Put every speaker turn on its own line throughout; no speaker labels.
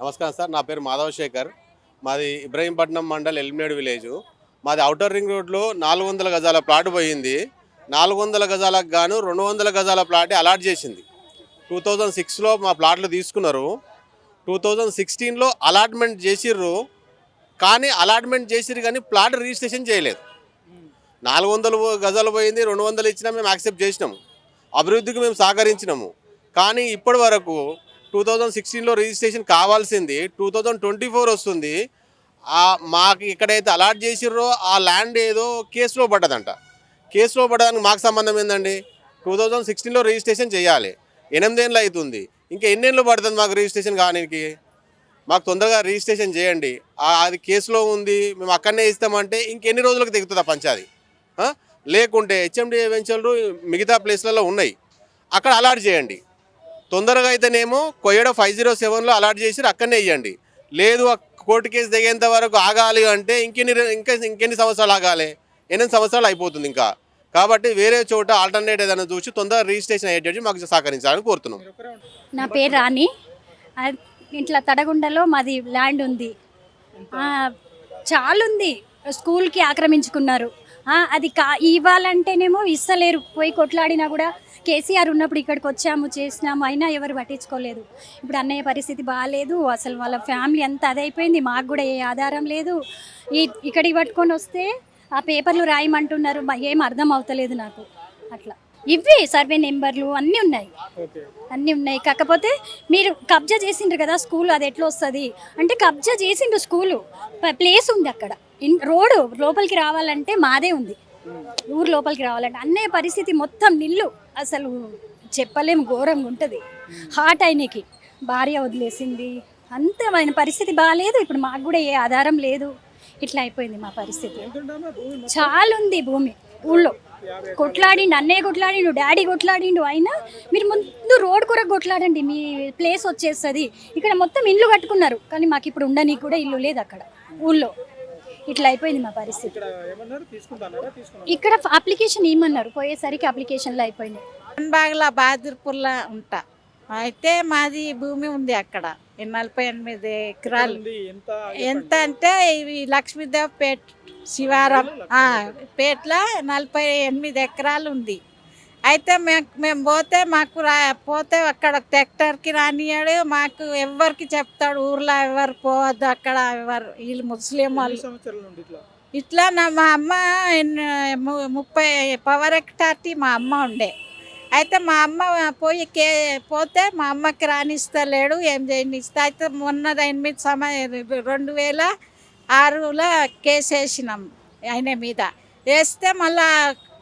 నమస్కారం సార్ నా పేరు మాధవ శేఖర్ మాది ఇబ్రహీంపట్నం మండల్ ఎల్మినేడు విలేజ్. మాది అవుటర్ రింగ్ రోడ్లో నాలుగు వందల గజాల ప్లాట్ పోయింది. నాలుగు వందల గజాలకు గాను రెండు వందల గజాల ప్లాట్ అలాట్ చేసింది. టూ థౌజండ్ సిక్స్లో మా ప్లాట్లు తీసుకున్నారు. టూ థౌజండ్ సిక్స్టీన్లో అలాట్మెంట్ చేసిర్రు. కానీ అలాట్మెంట్ చేసిర్రు కానీ ప్లాట్ రిజిస్ట్రేషన్ చేయలేదు. నాలుగు వందలు గజాలు పోయింది రెండు వందలు ఇచ్చినా మేము యాక్సెప్ట్ చేసినాము. అభివృద్ధికి మేము సహకరించినాము. కానీ ఇప్పటి వరకు టూ థౌజండ్ సిక్స్టీన్లో రిజిస్ట్రేషన్ కావాల్సింది టూ థౌజండ్ ట్వంటీ ఫోర్ వస్తుంది. మాకు ఎక్కడైతే అలాట్ చేసిర్రో ఆ ల్యాండ్ ఏదో కేసులో పడ్డదంట. కేసులో పడ్డదానికి మాకు సంబంధం ఏందండి? టూ థౌజండ్ సిక్స్టీన్లో రిజిస్ట్రేషన్ చేయాలి. ఎనిమిదేళ్ళు అవుతుంది. ఇంకా ఎన్నేళ్ళు పడుతుంది మాకు రిజిస్ట్రేషన్ కానీకి మాకు తొందరగా రిజిస్ట్రేషన్ చేయండి. అది కేసులో ఉంది మేము అక్కడనే ఇస్తామంటే ఇంకెన్ని రోజులకు దిగుతుందా పంచాది ఆ? లేకుంటే హెచ్ఎండి వెంచర్లు మిగతా ప్లేస్లలో ఉన్నాయి. అక్కడ అలాట్ చేయండి. తొందరగా అయితేనేమో కొయ్యడ ఫైవ్ జీరో సెవెన్లో అలాట్ చేసి అక్కడనే ఇవ్వండి లేదు ఆ కోర్టు కేసు దిగేంత వరకు ఆగాలి అంటే ఇంకెన్ని ఇంకా ఇంకెన్ని సంవత్సరాలు ఆగాలి? ఎన్ని సంవత్సరాలు అయిపోతుంది ఇంకా? కాబట్టి వేరే చోట ఆల్టర్నేట్ ఏదైనా చూసి తొందరగా రిజిస్ట్రేషన్ అయ్యేటట్టు మాకు సహకరించాలని కోరుతున్నాం.
నా పేరు రాణి. ఇట్లా తడగుండలో మాది ల్యాండ్ ఉంది. చాలా ఉంది స్కూల్కి ఆక్రమించుకున్నారు. అది కా ఇవ్వాలంటేనేమో ఇస్తలేరు. పోయి కొట్లాడినా కూడా కేసీఆర్ ఉన్నప్పుడు ఇక్కడికి వచ్చాము చేసినాము అయినా ఎవరు పట్టించుకోలేదు. ఇప్పుడు అన్నయ్య పరిస్థితి బాగాలేదు అసలు వాళ్ళ ఫ్యామిలీ అంతా అదైపోయింది మాకు కూడా ఏ ఆధారం లేదు. ఈ ఇక్కడికి పట్టుకొని వస్తే ఆ పేపర్లు రాయమంటున్నారు ఏం అర్థం అవుతలేదు నాకు. అట్లా. ఇవి సర్వే నెంబర్లు అన్నీ ఉన్నాయి. అన్నీ ఉన్నాయి. కాకపోతే మీరు కబ్జా చేసిండ్రు కదా స్కూల్ అది ఎట్లా వస్తుంది? అంటే కబ్జా చేసిండ్రు స్కూలు ప్లేస్ ఉంది అక్కడ. ఇన్ రోడ్డు లోపలికి రావాలంటే మాదే ఉంది. ఊరు లోపలికి రావాలంటే అన్నే పరిస్థితి మొత్తం నిల్లు. అసలు చెప్పలేము ఘోరంగా ఉంటుంది. హార్ట్ ఆయనకి భార్య వదిలేసింది. అంత ఆయన పరిస్థితి బాగాలేదు ఇప్పుడు మాకు కూడా ఏ ఆధారం లేదు. ఇట్లా అయిపోయింది మా పరిస్థితి. చాలా ఉంది భూమి ఊళ్ళో. కొట్లాడిండు అన్నయ్య కొట్లాడిండు డాడీ కొట్లాడిండు అయినా మీరు ముందు రోడ్ కొరకు కొట్లాడండి. మీ ప్లేస్ వచ్చేస్తుంది. ఇక్కడ మొత్తం ఇల్లు కట్టుకున్నారు. కానీ మాకు ఇప్పుడు ఉండని కూడా ఇల్లు లేదు అక్కడ ఊళ్ళో. ఇట్లా అయిపోయింది మా పరిస్థితి. ఇక్కడ అప్లికేషన్ ఏమన్నారు? పోయేసరికి అప్లికేషన్లో అయిపోయింది.
బాగ్లా బహాదూర్పూర్లో ఉంటా. అయితే మాది భూమి ఉంది అక్కడ. ఈ నలభై ఎనిమిది ఎకరాలు. ఎంత అంటే ఇవి లక్ష్మీదేవ్ పేట్ శివారం ఆ, పేట్లో నలభై ఎనిమిది ఎకరాలు ఉంది. అయితే మేము మేము పోతే మాకు రా పోతే అక్కడ ట్రాక్టర్కి రానియాడు మాకు ఎవరికి చెప్తాడు ఊర్లో ఎవరు పోవద్దు అక్కడ ఎవరు వీళ్ళు ముస్లిం వాళ్ళు. ఇట్లా? నా మా అమ్మ ముప్పై పవర్ ఎక్టార్టీ మా అమ్మ ఉండే. అయితే మా అమ్మ పోయి కే పోతే మా అమ్మకి రానిస్తలేడు ఏం చేయనిస్తా. అయితే మొన్న ఎనిమిది సమయ రెండు వేల ఆరులో కేసు వేసినాం ఆయన మీద. వేస్తే మళ్ళా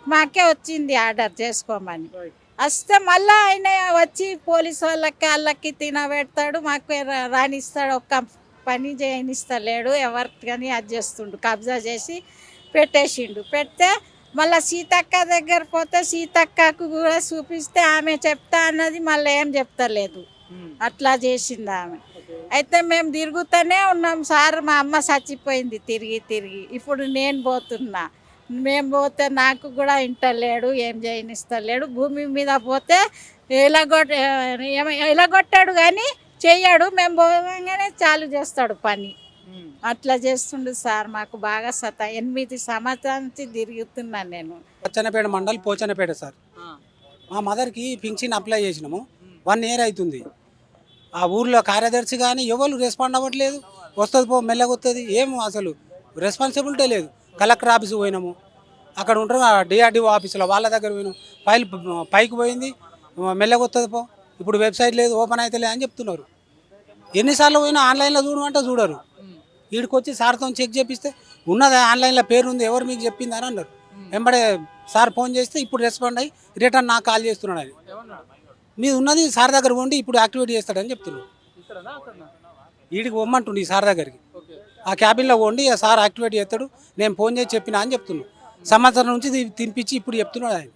మాకే వచ్చింది ఆర్డర్ చేసుకోమని. వస్తే మళ్ళీ ఆయన వచ్చి పోలీసు వాళ్ళకి వాళ్ళకి తినబెడతాడు మాకు రా- రానిస్తాడు ఒక్క పని చేయనిస్తలేడు ఎవరికి కానీ అది చేస్తుండు కబ్జా చేసి పెట్టేసిండు. పెడితే మళ్ళీ సీతక్క దగ్గర పోతే సీతక్కకు కూడా చూపిస్తే ఆమె చెప్తా అన్నది మళ్ళీ ఏం చెప్తలేదు. అట్లా చేసింది ఆమె. అయితే మేము తిరుగుతూనే ఉన్నాం సార్ మా అమ్మ చచ్చిపోయింది తిరిగి తిరిగి. ఇప్పుడు నేను పోతున్నా. మేము పోతే నాకు కూడా ఇంటలేడు ఏం చేయనిస్తలేడు. భూమి మీద పోతే ఎలాగొట్ ఏమ- ఎలాగొట్టాడు కానీ చెయ్యాడు. మేము పోగానే చాలు చేస్తాడు పని. అట్లా చేస్తుండు సార్. మాకు బాగా సత ఎనిమిది సంవత్సరాల నుంచి తిరుగుతున్నాను నేను.
పోచనపేట మండల్ పోచనపేట సార్. మా మదర్కి పింఛన్ అప్లై చేసినాము. వన్ ఇయర్ అవుతుంది ఆ ఊర్లో కార్యదర్శి కానీ ఎవరు రెస్పాండ్ అవ్వట్లేదు. వస్తుంది పో మెల్లగా వస్తుంది ఏం అసలు? రెస్పాన్సిబిలిటీ లేదు. కలెక్టర్ ఆఫీస్ పోయినాము. అక్కడ ఉంటారు డిఆర్డిఓ ఆఫీసులో వాళ్ళ దగ్గర పోయినాం. ఫైల్ పైకి పోయింది. మెల్లగా వస్తుంది పో. ఇప్పుడు వెబ్సైట్ లేదు ఓపెన్ అయితే అని చెప్తున్నారు. ఎన్నిసార్లు పోయినా ఆన్లైన్లో చూడమంటే చూడరు. వీడికి వచ్చి సార్తో చెక్ చేపిస్తే ఉన్నది ఆన్లైన్లో పేరు ఉంది ఎవరు మీకు చెప్పింది అని అన్నారు. వెంబడే సార్ ఫోన్ చేస్తే ఇప్పుడు రెస్పాండ్ అయ్యి రిటర్న్ నాకు కాల్ చేస్తున్నాడు అని మీది ఉన్నది సార్ దగ్గర ఉండి ఇప్పుడు యాక్టివేట్ చేస్తాడని చెప్తున్నాడు వీడికి పొమ్మంటుండు ఈ సార్ దగ్గరికి. ఆ క్యాబిన్లో ఉండి సార్ యాక్టివేట్ చేస్తాడు నేను ఫోన్ చేసి చెప్పినా అని చెప్తున్నాడు సంవత్సరం నుంచి తినిపించి ఇప్పుడు చెప్తున్నాడు ఆయన.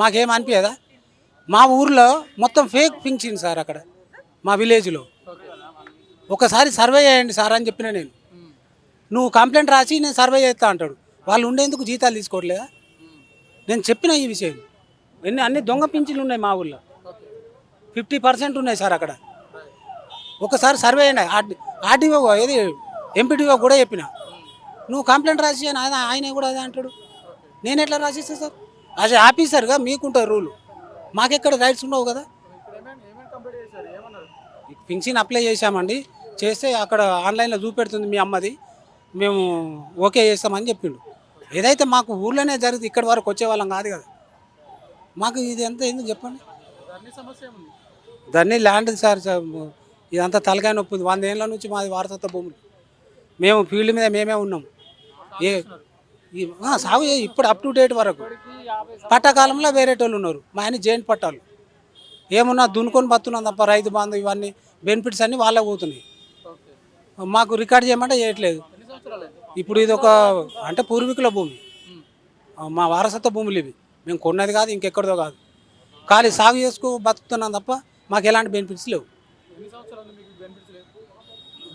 మాకేం అనిపించదా మా ఊర్లో మొత్తం ఫేక్ పింఛన్ సార్ అక్కడ మా విలేజ్లో. ఒకసారి సర్వే చేయండి సార్ అని చెప్పిన నేను. నువ్వు కంప్లైంట్ రాసి నేను సర్వే చేస్తా అంటాడు. వాళ్ళు ఉండేందుకు జీతాలు తీసుకోవట్లేదా? నేను చెప్పిన ఈ విషయం. ఎన్ని అన్ని దొంగ పింఛన్లు ఉన్నాయి మా ఊళ్ళో ఫిఫ్టీ పర్సెంట్ ఉన్నాయి సార్ అక్కడ. ఒకసారి సర్వే చేయండి. ఆర్డీఓ ఏది ఎంపీటీగా కూడా చెప్పిన. నువ్వు కంప్లైంట్ రాసి ఆయన ఆయన కూడా అదే అంటాడు. నేను ఎట్లా రాసిస్తా సార్? యాజ్ ఆఫీసర్గా మీకుంటారు రూలు. మాకెక్కడ రైట్స్ ఉండవు కదా. పింఛన్ అప్లై చేశామండి. చేస్తే అక్కడ ఆన్లైన్లో చూపెడుతుంది మీ అమ్మది. మేము ఓకే చేస్తామని చెప్పిండు. ఏదైతే మాకు ఊర్లోనే జరిగింది ఇక్కడి వరకు వచ్చేవాళ్ళం కాదు కదా. మాకు ఇది ఎంత ఎందుకు చెప్పండి. దాన్ని ల్యాండ్ సార్ ఇదంతా తలకాయ నొప్పింది. వంద ఏళ్ళ నుంచి మాది వారసత్వ భూములు. మేము ఫీల్డ్ మీద మేమే ఉన్నాం. ఏ సాగు ఇప్పుడు అప్ టు డేట్ వరకు. పట్టకాలంలో వేరేటోళ్ళు ఉన్నారు. మా ఆయన జైన్ పట్టాలు. ఏమున్నా దున్నుకొని బతున్నాం తప్ప రైతు బంధు ఇవన్నీ బెనిఫిట్స్ అన్నీ వాళ్ళే పోతున్నాయి. మాకు రికార్డ్ చేయమంటే చేయట్లేదు. ఇప్పుడు ఇది ఒక అంటే పూర్వీకుల భూమి. మా వారసత్వ భూములు ఇవి. మేము కొన్నది కాదు ఇంకెక్కడిదో కాదు. ఖాళీ సాగు చేసుకో బతుకుతున్నాం తప్ప మాకు ఎలాంటి బెనిఫిట్స్ లేవు.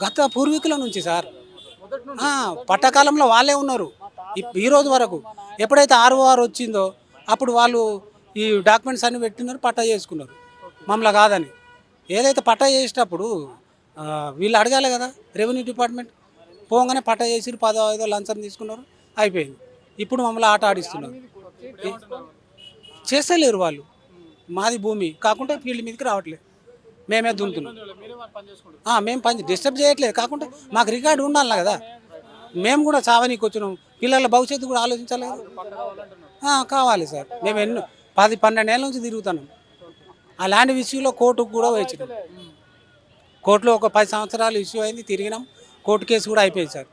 గత పూర్వీకుల నుంచి సార్ పట్టకాలంలో వాళ్ళే ఉన్నారు. ఈ రోజు వరకు ఎప్పుడైతే ఆర్ఓఆర్ వచ్చిందో అప్పుడు వాళ్ళు ఈ డాక్యుమెంట్స్ అన్ని పెట్టినారు పట్టా చేసుకున్నారు. మమ్మల్ని కాదని. ఏదైతే పట్టా చేసేటప్పుడు వీళ్ళు అడగాలి కదా రెవెన్యూ డిపార్ట్మెంట్ పోగానే పట్టా చేసి పదో ఐదో లంచం తీసుకున్నారు అయిపోయింది. ఇప్పుడు మమ్మల్ని ఆట ఆడిస్తున్నారు. చేస్తలేరు వాళ్ళు. మాది భూమి కాకుంటే ఫీల్డ్ మీదకి రావట్లేదు మేమే దున్నుతున్నాం మేము పని డిస్టర్బ్ చేయట్లేదు. కాకుండా మాకు రికార్డు ఉండాలి కదా. మేము కూడా చావనీకి వచ్చినాం. పిల్లల భవిష్యత్తు కూడా ఆలోచించాలి కావాలి సార్. మేము ఎన్నో పది పన్నెండేళ్ళ నుంచి తిరుగుతున్నాం. ఆ ల్యాండ్ విషయంలో కోర్టుకు కూడా వచ్చినాం. కోర్టులో ఒక పది సంవత్సరాలు ఇష్యూ అయింది తిరిగినాం. కోర్టు కేసు కూడా అయిపోయింది సార్.